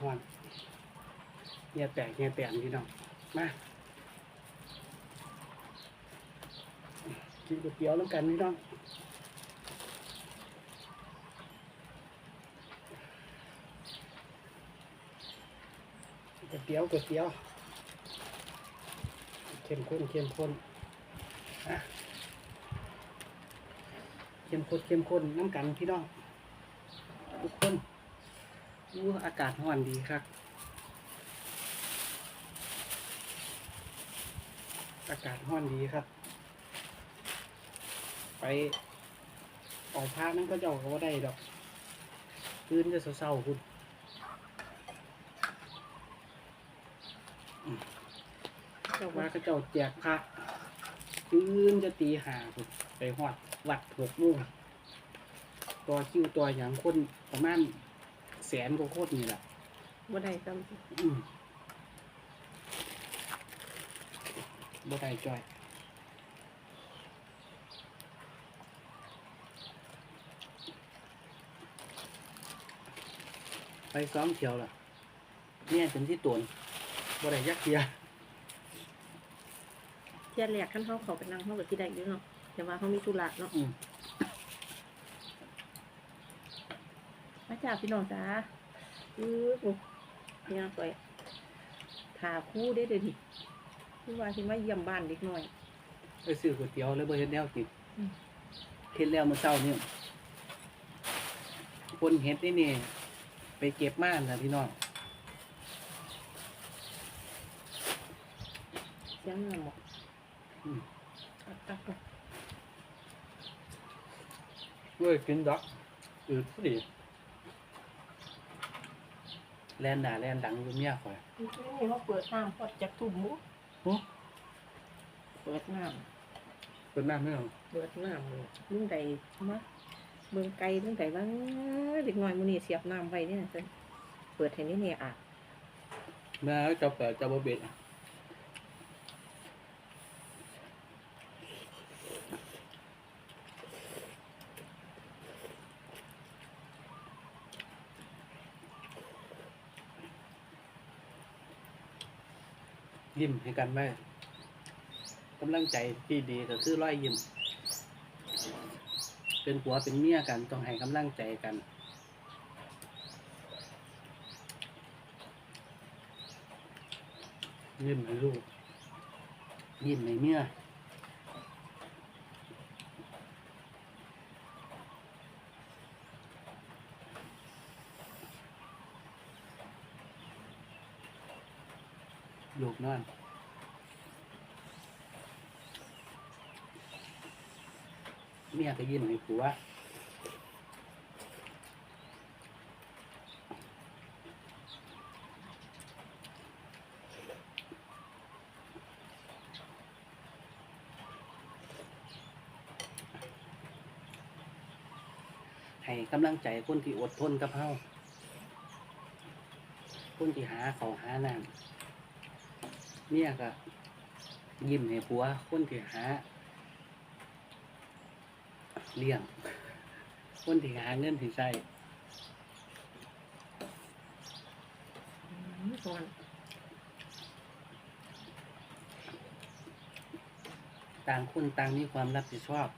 ฮอนเงียแตกเงียแตนพี่น้องมากินก๋วยเตี๋ยวแล้วกันพี่น้องก๋วยเตี๋ยวก๋วยเตี๋ยวเข้มข้นเข้มข้นอะเข้มข้นเข้มข้นน้ำกันพี่น้องทุกคน อู้อากาศร้อนดีครับ อากาศร้อนดีครับ ไปออกพานั่นก็จะออกว่าได้ดอกคืนจะเศร้าๆคุณเจ้าว่าก็เจ้าแจกพระคืนจะตีหาคุณไปหอดวัดหกโมุ่งตัวคิวตัวอย่างคนประมาณ แสนกว่าคนนี่แหละบ่ได้ซ้อืมบ่ได้จ้อยไปซ้อมเที่ยวล่ะเนี่ยจนที่ตวนบ่ได้ยักเทียำเที่ยแรกคันเฮาเข้าไปนั่งเฮาก็สิได้อยู่เนาะแต่ว่าเฮามีธุระเนาะอืม มา จ้าพี่น้องจ้าอือโอ้เนี่ยสวยถาคู่ได้เด้อดิคือว่าสิมาเยี่ยมบ้านเด็กน้อยไปซื้อก๋วยเตี๋ยวแล้วบ่เฮ็ดแนวกินอืมเฮ็ดแล้วมื้อเช้านี่คนเฮ็ดนี่นี่ไปเก็บมาน่ะพี่น้องเสียงน้ำบ่อืมตักตักก่อนเว้ยกินดอกอืดพอดี แลนด่าแลนดังอยู่เมียข่อยนี่เขาเปิดน้ำพอดจักทุ่มหมูโอ้เปิดน้เปิดน้ำให้เราำเปิดน้ำเลยลุงใดมาเบิ่งไกลลุงใดว่าเด็กน้อยมื้อนี้เสียบน้ำไว้เนี่ยนะเพิ่นเปิดให้นี่เนี่ยอะแม่เจะเปิดเจะบ่เบ็ด ยิ้มให้กันไว้กำลังใจที่ดีก็คือร้อยยิ้ม เป็นผัวเป็นเมียกันต้องให้กำลังใจกัน ยิ้มให้ลูกยิ้มให้เมีย ลูกนอนเมียก็ยิ้มให้ผัวให้กำลังใจคนที่อดทนกับเฮาคนที่หาเขาหาน้ำ เนี่ยก็ยิ้มให้ผัวคนที่หาเลี้ยง คนที่หาเงินที่ใช้ก่อนต่างคนต่างมีความรับผิดชอบ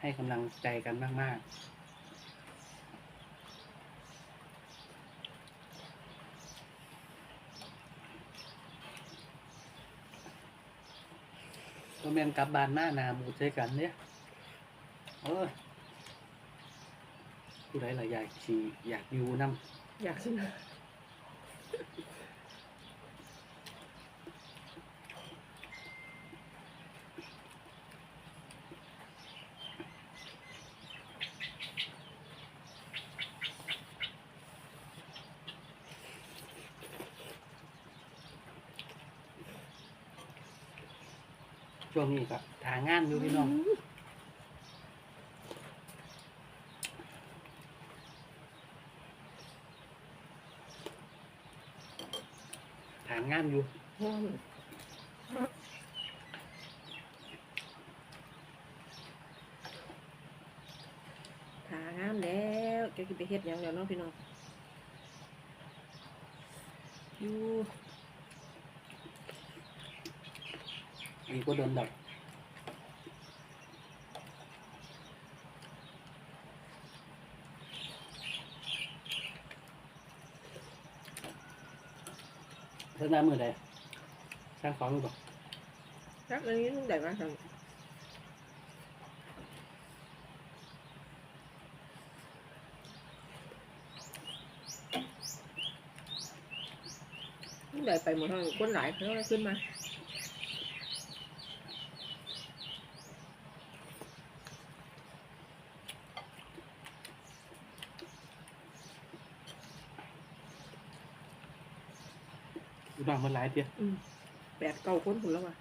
ให้กำลังใจกันมาก ๆ ม่นกลับบ้านมานาหมูใช้กันเนี่ยเออผู้ใดล่ะอยากฉีอยากอยู่นำอยากสิ ช่วงนี้ก็ทางงานอยู่พี่น้องทางงานอยู่หอมหางามแล้วจะกินไปเฮ็ดยังเดี๋ยวน้องพี่น้องอยู่ อีกก็โดนดอกเพิ่งน้ำมือใดสร้างของหรือเปล่า รัก อันนี้ต้องได้มาทางต้องได้ไปหมดทั้งคนหลายเขาก็ขึ้นมาอยู่บ้านมันหลายเตี้ยอืมแปดเก้าคนคนแล้วว่ะ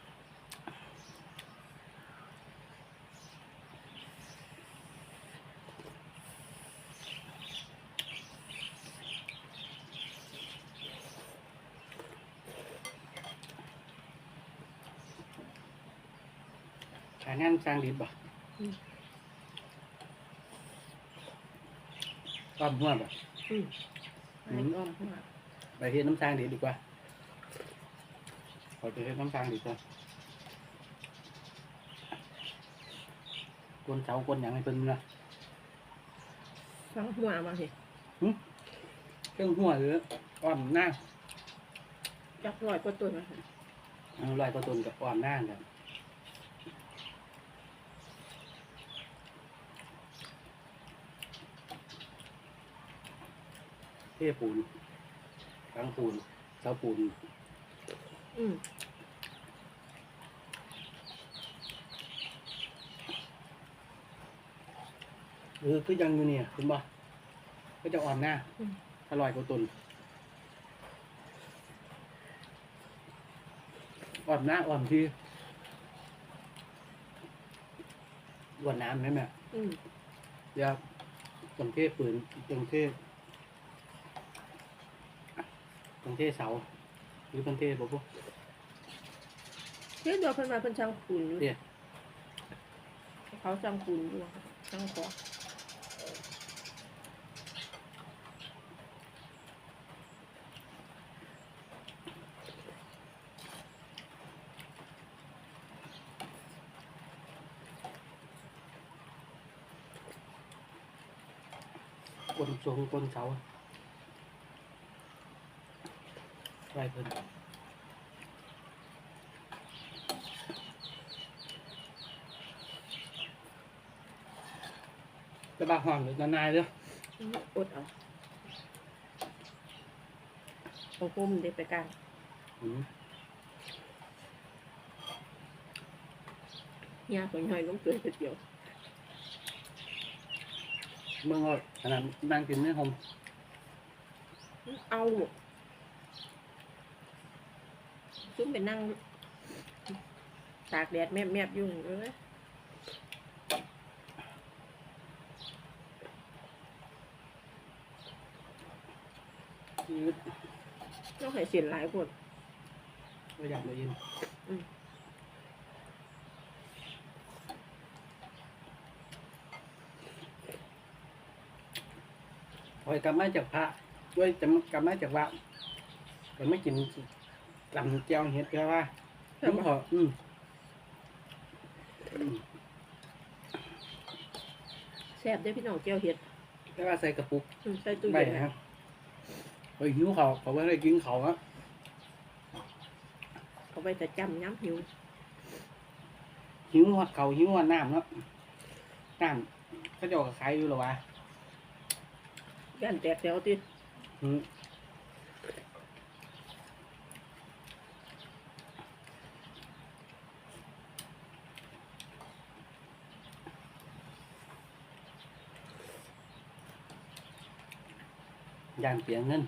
ขายงานสร้างดิบบ่อ้อมหัวบ่อืมไอ้อ้อมเข้ามาไปเฮ็ดน้ำสร้างดิบดีกว่า ขอไปเฮ็ดน้ำสร้างดีกว่าคนเสาคนอย่างไรเพิ่นนะฟังหัวมาสิเครื่องหัวหรืออ้อมหน้าจักร้อยกว่าตัวนะเอาลอยก็ตนกับอ้อมหน้ากันเทปูนกลางปูนเสาปูน อืมเออคือยังอยู่เนี่ยคุณบ่ก็จะอ่อนหน้าอร่อยกว่าตุนอ่อนหน้าอ่อนที่กวนน้ำไหมแม่ อืมเดี๋ยวตรงเทศปืนตรงเทศตรงเทศเสา หรือตรงเทศบอกว่า เที่ยวเดียวเพิ่นมาเพิ่นช่างคูณอยู่เดี๋ยวเขาช่างคูณอยู่ช่างขอกวนทรงกวนเสาไรเพิ่น จะบาห่วงหรือนายๆเด้ออืมอดเอาเอาพุ่มเด็กไปกลางอืมยาคนย่อยลงเกลือไปเดียวเมื่อก่อนขนาดนั่งกินในห้องเอาซุ่มไปนั่งตากแดดแมบแมบๆอยู่เอ้ย ยืดต้องให้เสียนหลายคนไม่อยากเลยยินอืมคอยกลับมาจากพระด้วยจะกลับมาจากวัดแต่ไม่กินลำเจียวเห็ดแค่ว่าผมขออืมอืมแซ่บได้อพี่น้องแก้วเห็ดแค่ว่าใส่กระปุกอืมใส่ตู้ไปเย็นนะคนะรับ ไปหิวเขาวเขาไม่ได้กินเขาวอะเอาไปแต่จำย้ำหิวหิวหอดเขาวหิวหอดน้ำแล้วน้ำเขาเจะเอาขายอยู่หรอวะย่านแตกแถวติอืมย่านเสียเงิน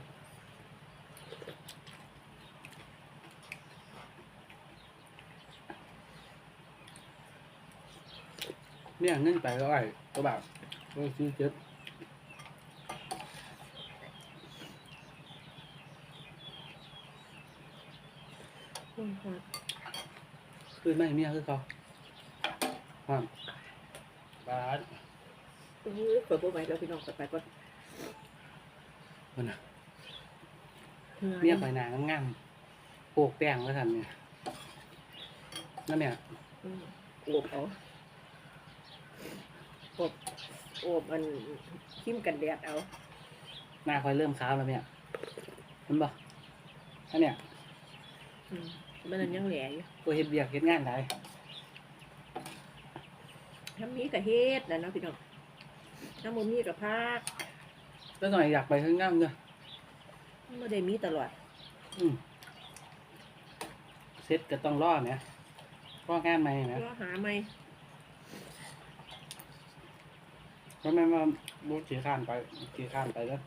เนี่ยเงินไปก็ไอ้ตัวแบบก็ซื้อเจ็บอืมค่ะคือไม่เมียคือเขาความบาดเออเปิดโปรไว้แล้วพี่น้องเปิดไปก่อนมันน่ะเมียข่อยหนางามๆโปกแป้งแล้วท่านเนี่ยนั่นเนี่ยอืมโอบเอาโอบโอบมันขิมกันแดดเอา หน้าข่อยเริ่มขาวแล้วเนี่ยเห็นบ่อันเนี่ยอืมมันนั้นยังแหล่อยู่ตัวเฮ็ดเบียกเฮ็ดงานได้ถ้ามีก็เฮ็ดนะเนาะพี่น้องถ้าบ่มีก็พักแล้วหน่อยอยากไปข้างงามเด้อบ่ได้มีตลอดอืมเซ็ตก็ต้องรอเนี่ยรองานใหม่นะรอหาใหม่ เพราะแม่นว่าบ่ขี้ข้านไปขี้ข้านไปเด้อ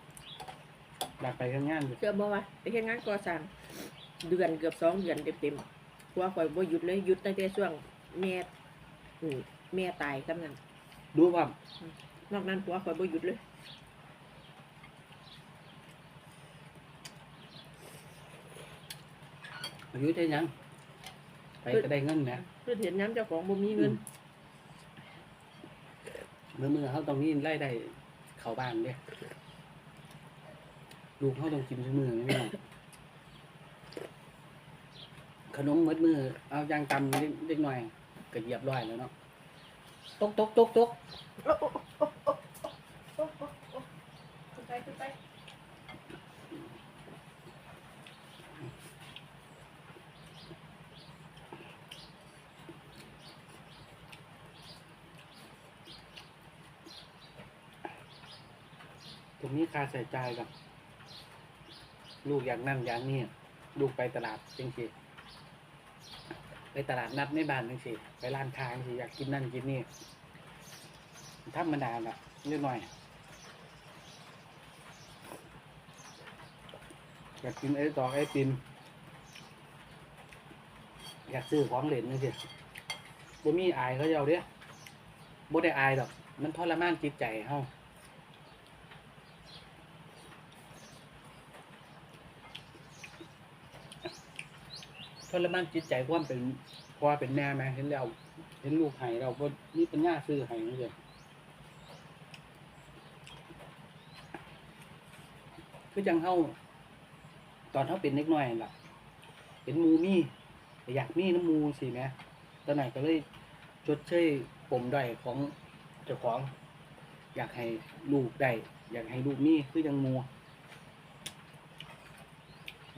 อยากไปข้างงานอยู่เชื่อบ่ว่าไปเฮ็ดงานก่อสร้างเดือนเกือบสองเดือนเต็มๆเพราะว่าข่อยบ่หยุดเลยหยุดตั้งแต่ช่วงแม่อืมแม่ตายกำนั้นดูว่านอกนั้นผัวข่อยบ่หยุดเลย อายุได้ยัง ไปก็ได้เงินนะเพื่อเห็นย้ำเจ้าของบ่มีเงินมื้ อมื้อเขาต้องนี้ไล่ได้เขาบ้านเนี่ยลูกเขาต้องกินทุกมือนี่พี่น้องขนมมัดมือ เอายางตำเล็กหน่อยก็เหยียบร้อยแล้วเนาะตกตกตกตกขึ้นไปขึ้นไป ตรงนี้ค่าใช้จ่ายกับ ลูกอย่างนั่นอย่างนี้ลูกไปตลาดจริงๆไปตลาดนัดในบ้านจริงๆไปร้านค้าจริงอยากกินนั่นกินนี่ธรรมดาละนิดหน่อยอยากกินไอ้ต่อไอ้ตินอยากซื้อของเล่นนี่สิบ่มีอายเขาจะเอาเด้บ่ได้อายดอก มันทรมานจิตใจเฮา ทรมานจิตใจความเป็นพ่อเป็นแม่ไหมเห็นแล้ว เห็นลูกไห้เราก็มีปัญญาซื้อไห้นี่เลยคือจังเฮาตอนเฮาเป็นเล็กน้อยล่ะเห็นมูมีก็อยากมีน้ำมูสิแหมตอนไหนก็เลยชดเชยปมด้อยของเจ้าของ อยากให้ลูกได้อยากให้ลูกมีคือจังมู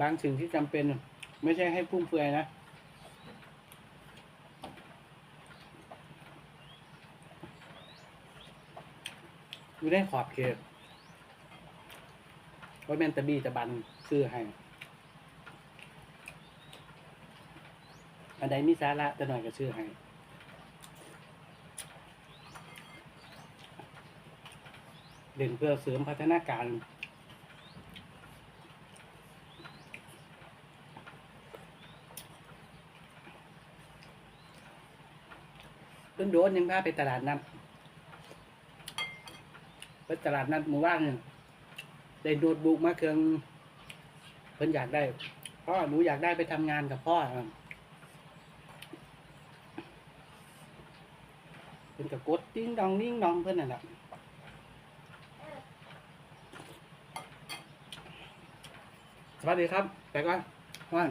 บางสิ่งที่จำเป็น ไม่ใช่ให้ฟุ่มเฟือยนะ อยู่ได้ขอบเขตว่าแมนตะบีตะบันซื้อให้ อันใดมีสาระจะหน่อยก็ซื้อให้เด่นเพื่อเสริมพัฒนาการ โดนยังพาไปตลาดนัดไปตลาดนัดหมู่บ้านเนี่ยได้โน้ตบุ๊กมาเครื่องเพิ่นอยากได้พ่อหนูอยากได้ไปทำงานกับพ่อครับเพิ่นกับกดติ้งดองนิ่งดองเพิ่นน่ะแหละสวัสดีครับ ไปก่อนว่าน